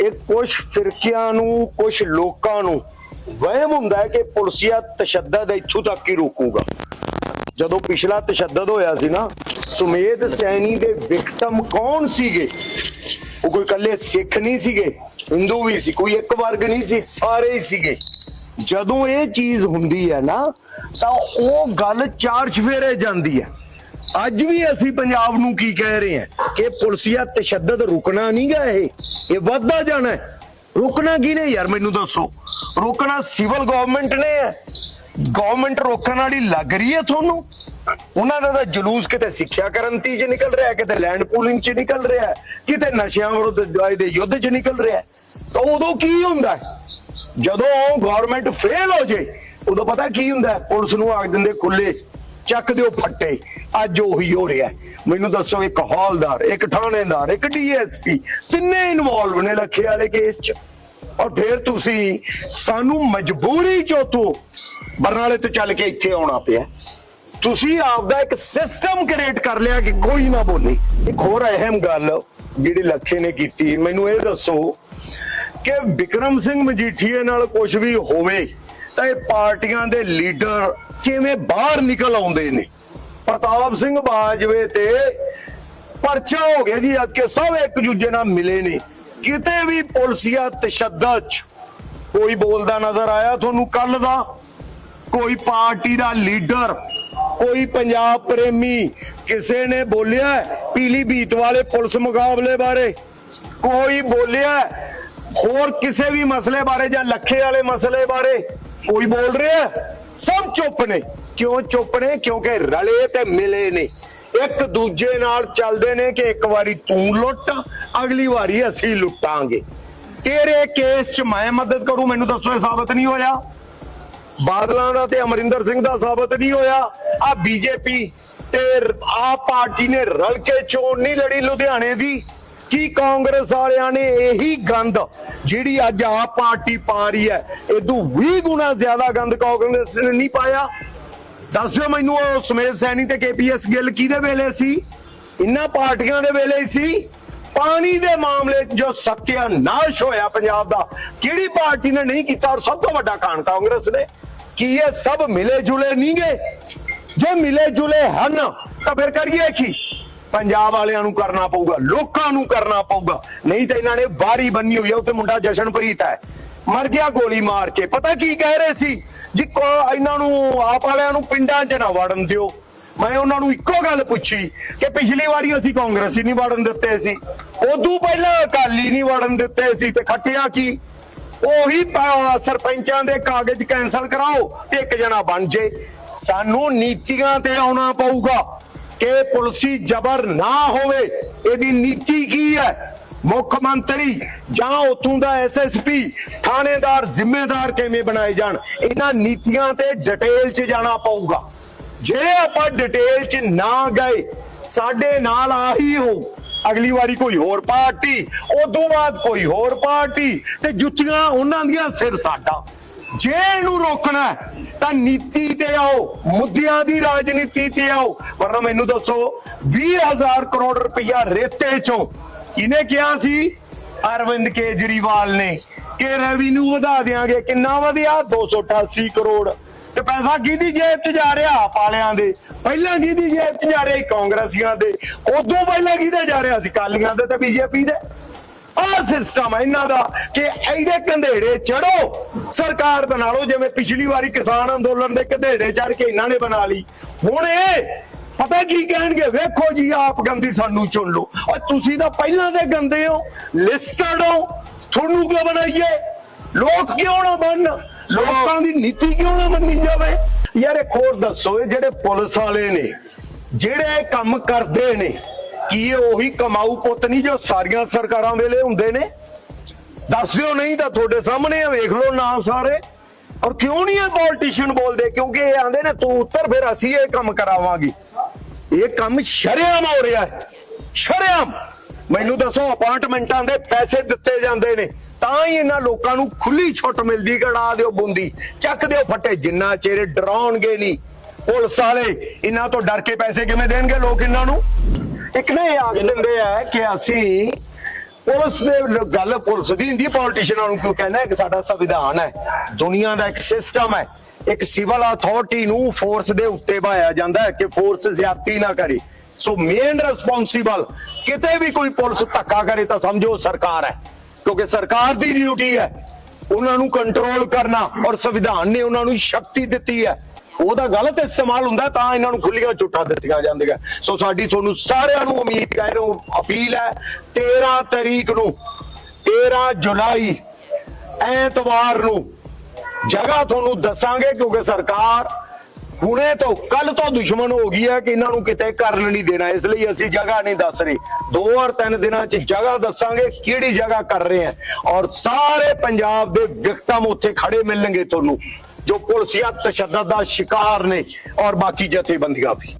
ਇਹ ਕੁਝ ਫਿਰਕਿਆਂ ਨੂੰ ਕੁਝ ਲੋਕਾਂ ਨੂੰ ਵਹਿਮ ਹੁੰਦਾ ਹੈ ਕਿ ਪੁਲਸੀਆ ਤਸ਼ੱਦਦ ਇੱਥੋਂ ਤੱਕ ਹੀ ਰੋਕੂਗਾ। ਜਦੋਂ ਪਿਛਲਾ ਤਸ਼ੱਦਦ ਹੋਇਆ ਸੀ ਨਾ, ਸੁਮੇਧ ਸੈਣੀ ਦੇ ਵਿਕਟਮ ਕੌਣ ਸੀਗੇ? ਉਹ ਕੋਈ ਇਕੱਲੇ ਸਿੱਖ ਨਹੀਂ ਸੀਗੇ, ਹਿੰਦੂ ਵੀ ਸੀ, ਕੋਈ ਇੱਕ ਵਰਗ ਨਹੀਂ ਸੀ, ਸਾਰੇ ਹੀ ਸੀਗੇ। ਜਦੋਂ ਇਹ ਚੀਜ਼ ਹੁੰਦੀ ਹੈ ਨਾ, ਤਾਂ ਉਹ ਗੱਲ ਚਾਰ ਚਫੇਰੇ ਜਾਂਦੀ ਹੈ। ਅੱਜ ਵੀ ਅਸੀਂ ਪੰਜਾਬ ਨੂੰ ਕੀ ਕਹਿ ਰਹੇ ਹਾਂ? ਕਿ ਪੁਲਸੀਆ ਤਸ਼ੱਦਦ ਰੁਕਣਾ ਨਹੀਂਗਾ ਇਹ। ਇਹ ਵੱਧਦਾ ਜਾਣਾ ਹੈ। ਰੁਕਣਾ ਕਿਹਨੇ ਯਾਰ ਮੈਨੂੰ ਦੱਸੋ? ਰੁਕਣਾ ਸਿਵਲ ਗਵਰਨਮੈਂਟ ਨੇ ਹੈ। ਗਵਰਨਮੈਂਟ ਰੋਕਣ ਵਾਲੀ ਲੱਗ ਰਹੀ ਹੈ ਤੁਹਾਨੂੰ? ਉਹਨਾਂ ਦਾ ਤਾਂ ਜਲੂਸ ਕਿਤੇ ਸਿੱਖਿਆ ਕਰੰਤੀ ਚ ਨਿਕਲ ਰਿਹਾ ਕਿਤੇ ਲੈਂਡ ਪੂਲਿੰਗ ਚ ਨਿਕਲ ਰਿਹਾ ਕਿਤੇ ਨਸ਼ਿਆਂ ਵਿਰੁੱਧ ਦੇ ਯੁੱਧ ਚ ਨਿਕਲ ਰਿਹਾ ਤਾਂ ਉਦੋਂ ਕੀ ਹੁੰਦਾ ਜਦੋਂ ਗਵਰਨਮੈਂਟ ਫੇਲ ਹੋ ਜੇ, ਉਦੋਂ ਪਤਾ ਕੀ ਹੁੰਦਾ ਪੁਲਿਸ ਨੂੰ ਆਖ ਦਿੰਦੇ ਖੁੱਲੇ ਚੱਕ ਦਿਓ ਫੱਟੇ। ਅੱਜ ਉਹੀ ਹੋ ਰਿਹਾ ਮੈਨੂੰ ਦੱਸੋ, ਇੱਕ ਹੌਲਦਾਰ, ਇੱਕ ਥਾਣੇਦਾਰ, ਇੱਕ ਡੀਐਸਪੀ, ਤਿੰਨੇ ਇਨਵੋਲਵ ਨੇ ਲੱਖੇ ਵਾਲੇ ਕੇਸ ਚ। ਔਰ ਫਿਰ ਤੁਸੀਂ ਸਾਨੂੰ ਮਜਬੂਰੀ ਚੋਂ ਬਰਨਾਲੇ ਤੋਂ ਚੱਲ ਕੇ ਇੱਥੇ ਆਉਣਾ ਪਿਆ। ਤੁਸੀਂ ਆਪਦਾ ਇੱਕ ਸਿਸਟਮ ਕ੍ਰੀਏਟ ਕਰ ਲਿਆ ਕਿ ਕੋਈ ਨਾ ਬੋਲੇ। ਇੱਕ ਹੋਰ ਅਹਿਮ ਗੱਲ ਜਿਹੜੀ ਲੱਖੇ ਨੇ ਕੀਤੀ, ਮੈਨੂੰ ਇਹ ਦੱਸੋ ਕਿ ਵਿਕਰਮ ਸਿੰਘ ਮਜੀਠੀਏ ਨਾਲ ਕੁਝ ਵੀ ਹੋਵੇ ਤਾਂ ਇਹ ਪਾਰਟੀਆਂ ਦੇ ਲੀਡਰ ਕਿਵੇਂ ਬਾਹਰ ਨਿਕਲ ਆਉਂਦੇ ਨੇ? ਪ੍ਰਤਾਪ ਸਿੰਘ ਬਾਜਵੇ ਤੇ ਪਰਚਾ ਹੋ ਗਿਆ ਜੀ ਅੱਜ ਕੇ ਸਭ ਇੱਕ ਦੂਜੇ ਨਾਲ ਮਿਲੇ ਨੇ। ਕਿਤੇ ਵੀ ਪੁਲਸੀਆ ਤਸ਼ੱਦਦ ਕੋਈ ਬੋਲਦਾ ਨਜ਼ਰ ਆਇਆ ਤੁਹਾਨੂੰ ਕੱਲ ਦਾ? ਕੋਈ ਪਾਰਟੀ ਦਾ ਲੀਡਰ, ਕੋਈ ਪੰਜਾਬ ਪ੍ਰੇਮੀ, ਕਿਸੇ ਨੇ ਬੋਲਿਆ ਪੀਲੀ ਭੀਤ ਵਾਲੇ ਪੁਲਿਸ ਮੁਕਾਬਲੇ ਬਾਰੇ? ਕੋਈ ਬੋਲਿਆ ਹੋਰ ਕਿਸੇ ਵੀ ਮਸਲੇ ਬਾਰੇ ਜਾਂ ਲੱਖੇ ਵਾਲੇ ਮਸਲੇ ਬਾਰੇ? ਕੋਈ ਬੋਲ ਰਿਹਾ? ਸਭ ਚੁੱਪ ਨੇ। ਕਿਉਂ ਚੁੱਪ ਨੇ? ਕਿਉਂਕਿ ਰਲੇ ਤੇ ਮਿਲੇ ਨੇ। ਇੱਕ ਦੂਜੇ ਨਾਲ ਚੱਲਦੇ ਨੇ ਕਿ ਇੱਕ ਵਾਰੀ ਤੂੰ ਲੁੱਟ, ਅਗਲੀ ਵਾਰੀ ਅਸੀਂ ਲੁੱਟਾਂਗੇ। ਤੇਰੇ ਕੇਸ 'ਚ ਮੈਂ ਮਦਦ ਕਰੂੰ, ਮੈਨੂੰ ਦੱਸੋ ਇਹ ਸਾਬਤ ਨਹੀਂ ਹੋਇਆ? ਬਾਦਲਾਂ ਦਾ ਤੇ ਅਮਰਿੰਦਰ ਸਿੰਘ ਦਾ ਸਾਬਤ ਨਹੀਂ ਹੋਇਆ। ਆ ਬੀਜੇਪੀ ਤੇ ਆਪ ਪਾਰਟੀ ਨੇ ਰਲ ਕੇ ਚੋਣ ਨਹੀਂ ਲੜੀ ਲੁਧਿਆਣੇ ਦੀ। ਕੀ ਕਾਂਗਰਸ ਵਾਲਿਆਂ ਨੇ ਇਹੀ ਗੰਦ ਜਿਹੜੀ ਅੱਜ ਆਪ ਪਾਰਟੀ ਪਾ ਰਹੀ ਹੈ ਇਦੋਂ 20 ਗੁਣਾ ਜ਼ਿਆਦਾ ਗੰਦ ਕਾਂਗਰਸ ਨੇ ਨਹੀਂ ਪਾਇਆ। ਦੱਸ ਦਿਓ ਮੈਨੂੰ ਉਹ ਸੁਮੇਧ ਸੈਣੀ ਤੇ ਕੇਪੀਐਸ ਗਿੱਲ ਕਿਹਦੇ ਵੇਲੇ ਸੀ? ਇਹਨਾਂ ਪਾਰਟੀਆਂ ਦੇ ਵੇਲੇ ਸੀ। ਪਾਣੀ ਦੇ ਮਾਮਲੇ 'ਚ ਜੋ ਸਤਿਆਨਾਸ਼ ਹੋਇਆ ਪੰਜਾਬ ਦਾ, ਕਿਹੜੀ ਪਾਰਟੀ ਨੇ ਨਹੀਂ ਕੀਤਾ ਔਰ ਸਭ ਤੋਂ ਵੱਡਾ ਕਾਰਨ ਕਾਂਗਰਸ ਨੇ? ਕੀ ਇਹ ਸਭ ਮਿਲੇ ਜੁਲੇ ਨਹੀਂਗੇ? ਜੇ ਮਿਲੇ ਜੁਲੇ ਹਨ, ਤਾਂ ਫਿਰ ਕਰੀਏ ਕੀ? ਪੰਜਾਬ ਵਾਲਿਆਂ ਨੂੰ ਕਰਨਾ ਪਊਗਾ, ਲੋਕਾਂ ਨੂੰ ਕਰਨਾ ਪਊਗਾ। ਨਹੀਂ ਤਾਂ ਇਹਨਾਂ ਨੇ ਵਾਰੀ ਬੰਨੀ ਹੋਈ ਹੈ ਉੱਤੇ ਮੁੰਡਾ ਜਸ਼ਨਪ੍ਰੀਤ ਹੈ। ਮਰ ਗਿਆ ਗੋਲੀ ਮਾਰ ਕੇ। ਪਤਾ ਕੀ ਕਹਿ ਰਹੇ ਸੀ? ਜੀ ਇਹਨਾਂ ਨੂੰ, ਆਪ ਵਾਲਿਆਂ ਨੂੰ ਪਿੰਡਾਂ 'ਚ ਨਾ ਵੜਨ ਦਿਓ। ਮੈਂ ਉਹਨਾਂ ਨੂੰ ਇੱਕੋ ਗੱਲ ਪੁੱਛੀ ਕਿ ਪਿਛਲੀ ਵਾਰੀ ਅਸੀਂ ਕਾਂਗਰਸੀ ਨਹੀਂ ਵੜਨ ਦਿੱਤੇ ਸੀ। ਉਦੋਂ ਪਹਿਲਾਂ ਅਕਾਲੀ ਨਹੀਂ ਵੜਨ ਦਿੱਤੇ ਸੀ ਤੇ ਖੱਟਿਆ ਕੀ? ਉਹੀ ਸਰਪੰਚਾਂ ਦੇ ਕਾਗਜ਼ ਕੈਨਸਲ ਕਰਾਓ ਤੇ ਇੱਕ ਜਣਾ ਬਣ ਜੇ। ਸਾਨੂੰ ਨੀਤੀਆਂ ਤੇ ਆਉਣਾ ਪਊਗਾ। ਕਿ ਪੁਲਸੀ ਜ਼ਬਰ ਨਾ ਹੋਵੇ, ਇਹਦੀ ਨੀਤੀ ਕੀ ਹੈ? ਮੁੱਖ ਮੰਤਰੀ ਜਾਂ ਉਥੋਂ ਦਾ ਐਸਐਸਪੀ ਥਾਣੇਦਾਰ ਜ਼ਿੰਮੇਦਾਰ ਕਿਵੇਂ ਬਣਾਏ ਜਾਣ? ਇਹਨਾਂ ਨੀਤੀਆਂ ਤੇ ਡਿਟੇਲ 'ਚ ਜਾਣਾ ਪਊਗਾ। ਜੇ ਆਪਾਂ ਡਿਟੇਲ 'ਚ ਨਾ ਗਏ, ਸਾਡੇ ਨਾਲ ਆਹੀ ਹੋ। ਅਗਲੀ ਵਾਰੀ ਕੋਈ ਹੋਰ ਪਾਰਟੀ, ਉਦੋਂ ਬਾਅਦ ਕੋਈ ਹੋਰ ਪਾਰਟੀ, ਤੇ ਜੁੱਤੀਆਂ ਉਹਨਾਂ ਦੀਆਂ ਸਿਰ ਸਾਡਾ। ਜੇ ਇਹਨੂੰ ਰੋਕਣਾ ਤਾਂ ਨੀਤੀ ਤੇ ਆਓ, ਮੁੱਦਿਆਂ ਦੀ ਰਾਜਨੀਤੀ ਤੇ ਆਓ। ਵਰਨਾ, ਮੈਨੂੰ ਦੱਸੋ 20000 ਕਰੋੜ ਰੁਪਇਆ ਰੇਤੇ ਚੋਂ ਇਹਨੇ ਕਿਹਾ ਸੀ? ਅਰਵਿੰਦ ਕੇਜਰੀਵਾਲ ਨੇ। ਕਿ ਰੈਵਨਿਊ ਵਧਾ ਦੇਾਂਗੇ ਕਿੰਨਾ ਵਧਿਆ? 288 ਕਰੋੜ। ਤੇ ਪੈਸਾ ਕਿਹਦੀ ਜੇਬ 'ਚ ਜਾ ਰਿਹਾ? ਆਪ ਵਾਲਿਆਂ ਦੇ। ਪਹਿਲਾਂ ਕਿਹਦੀ ਜੇਬ 'ਚ ਜਾ ਰਿਹਾ? ਸੀ? ਕਾਂਗਰਸੀਆਂ ਦੇ। ਉਦੋਂ ਪਹਿਲਾਂ ਕਿਹਦੇ ਜਾ ਰਿਹਾ ਸੀ? ਕਾਲੀਆਂ ਦੇ ਤੇ ਬੀਜੇਪੀ ਦੇ। ਆਹ ਸਿਸਟਮ ਹੈ ਇਹਨਾਂ ਦਾ ਕਿ ਇਹਦੇ ਕੰਧੇੜੇ ਚੜੋ। ਸਰਕਾਰ ਬਣਾ ਲਓ, ਜਿਵੇਂ ਪਿਛਲੀ ਵਾਰੀ ਕਿਸਾਨ ਅੰਦੋਲਨ ਦੇ ਕੰਧੇੜੇ ਚੜ ਕੇ ਇਹਨਾਂ ਨੇ ਬਣਾ ਲਈ। ਹੁਣ ਇਹ ਪਤਾ ਕੀ ਕਹਿਣਗੇ? ਵੇਖੋ ਜੀ, ਆਪ ਗੰਦੀ ਸਾਨੂੰ ਚੁਣ ਲਓ। ਔਰ ਤੁਸੀਂ ਤਾਂ ਪਹਿਲਾਂ ਦੇ ਗੰਦੇ ਹੋ ਲਿਸਟਡ ਹੋ। ਤੁਹਾਨੂੰ ਕਿਉਂ ਬਣਾਈਏ? ਲੋਕ ਕਿਉਂ ਨਾ ਬਣਨ? ਲੋਕਾਂ ਦੀ ਨੀਤੀ ਕਿਉਂ ਨਾ ਮੰਨੀ ਜਾਵੇ? ਯਾਰ ਇੱਕ ਹੋਰ ਦੱਸੋ, ਇਹ ਜਿਹੜੇ ਪੁਲਿਸ ਵਾਲੇ ਨੇ, ਜਿਹੜੇ ਇਹ ਕੰਮ ਕਰਦੇ ਨੇ ਕੀ ਇਹ ਉਹੀ ਕਮਾਊ ਪੁੱਤ ਨਹੀਂ ਜੋ ਸਾਰੀਆਂ ਸਰਕਾਰਾਂ ਵੇਲੇ ਹੁੰਦੇ ਨੇ? ਦੱਸ ਦਿਓ ਨਹੀਂ ਤਾਂ ਤੁਹਾਡੇ ਸਾਹਮਣੇ ਆ, ਵੇਖ ਲਓ ਨਾ ਸਾਰੇ। ਔਰ ਕਿਉਂ ਨਹੀਂ ਇਹ ਪੋਲੀਟੀਸ਼ੀਅਨ ਬੋਲਦੇ? ਕਿਉਂਕਿ ਇਹ ਆਂਦੇ ਨੇ, ਤੂੰ ਉੱਤਰ, ਫਿਰ ਅਸੀਂ ਇਹ ਕੰਮ ਕਰਾਵਾਂਗੇ। ਇਹ ਕੰਮ ਸ਼ਰੇਆਮ ਹੋ ਰਿਹਾ ਹੈ। ਸ਼ਰੇਆਮ। ਮੈਨੂੰ ਦੱਸੋ ਅਪਾਰਟਮੈਂਟਾਂ ਦੇ ਪੈਸੇ ਦਿੱਤੇ ਜਾਂਦੇ ਨੇ। ਤਾਂ ਹੀ ਇਹਨਾਂ ਲੋਕਾਂ ਨੂੰ ਖੁੱਲੀ ਛੁੱਟ ਮਿਲਦੀ, ਕਢਾ ਦਿਓ ਬੁੰਦੀ, ਚੱਕ ਦਿਓ ਫੱਟੇ। ਜਿੰਨਾ ਚਿਹਰੇ ਡਰਾਉਣਗੇ ਨਹੀਂ, ਪੁਲਿਸ ਵਾਲੇ, ਇਹਨਾਂ ਤੋਂ ਡਰ ਕੇ ਪੈਸੇ ਕਿਵੇਂ ਦੇਣਗੇ ਲੋਕ ਇਹਨਾਂ ਨੂੰ? ਇੱਕ ਨਾ ਆਖ ਦਿੰਦੇ ਆ ਕਿ ਅਸੀਂ ਪੁਲਿਸ ਦੇ ਗੱਲ ਪੁਲਿਸ ਦੀ ਹੁੰਦੀ ਪੋਲੀਟੀਸ਼ੀਅਨਾਂ ਨੂੰ ਕਿਉਂ ਕਹਿੰਦਾ ਕਿ ਸਾਡਾ ਸੰਵਿਧਾਨ ਹੈ। ਦੁਨੀਆ ਦਾ ਇੱਕ ਸਿਸਟਮ ਹੈ। ਇੱਕ ਸਿਵਲ ਅਥਾਰਟੀ ਨੂੰ ਫੋਰਸ ਦੇ ਉੱਤੇ ਪਾਇਆ ਜਾਂਦਾ ਹੈ ਕਿ ਫੋਰਸ ਜ਼ਿਆਦਤੀ ਨਾ ਕਰੇ। ਸੋ ਮੇਨ ਰਿਸਪੌਂਸਿਬਲ ਕਿਤੇ ਵੀ ਕੋਈ ਪੁਲਿਸ ਧੱਕਾ ਕਰੇ ਤਾਂ ਸਮਝੋ ਸਰਕਾਰ ਹੈ। ਕਿਉਂਕਿ ਸਰਕਾਰ ਦੀ ਡਿਊਟੀ ਹੈ। ਉਹਨਾਂ ਨੂੰ ਕੰਟਰੋਲ ਕਰਨਾ ਔਰ ਸੰਵਿਧਾਨ ਨੇ ਉਹਨਾਂ ਨੂੰ ਸ਼ਕਤੀ ਦਿੱਤੀ ਹੈ। ਉਹਦਾ ਗਲਤ ਇਸਤੇਮਾਲ ਹੁੰਦਾ ਤਾਂ ਇਹਨਾਂ ਨੂੰ ਖੁੱਲੀਆਂ ਝੂਠਾਂ ਦਿੱਤੀਆਂ ਜਾਂਦੀਆਂ। ਸੋ ਸਾਡੀ ਤੁਹਾਨੂੰ ਸਾਰਿਆਂ ਨੂੰ ਉਮੀਦ ਕਰ ਰਹੇ ਅਪੀਲ ਹੈ 13 ਤਰੀਕ ਨੂੰ 13 ਜੁਲਾਈ, ਐਤਵਾਰ ਨੂੰ ਜਗ੍ਹਾ ਤੁਹਾਨੂੰ ਦੱਸਾਂਗੇ ਕਿਉਂਕਿ ਸਰਕਾਰ ਹੁਣੇ ਤੋਂ ਕੱਲ ਤੋਂ ਦੁਸ਼ਮਣ ਹੋ ਗਈ ਹੈ ਕਿ ਇਹਨਾਂ ਨੂੰ ਕਿਤੇ ਕਰਨ ਨਹੀਂ ਦੇਣਾ। ਇਸ ਲਈ ਅਸੀਂ ਜਗ੍ਹਾ ਨਹੀਂ ਦੱਸ ਰਹੇ। ਦੋ ਔਰ ਤਿੰਨ ਦਿਨਾਂ ਚ ਜਗ੍ਹਾ ਦੱਸਾਂਗੇ ਕਿਹੜੀ ਜਗ੍ਹਾ ਕਰ ਰਹੇ ਹਾਂ। ਔਰ ਸਾਰੇ ਪੰਜਾਬ ਦੇ ਵਿਕਟਮ ਉੱਥੇ ਖੜੇ ਮਿਲਣਗੇ ਤੁਹਾਨੂੰ। ਜੋ ਪੁਲਸੀਆ ਤਸ਼ੱਦਦ ਦਾ ਸ਼ਿਕਾਰ ਨੇ ਔਰ ਬਾਕੀ ਜਥੇਬੰਦੀਆਂ ਵੀ।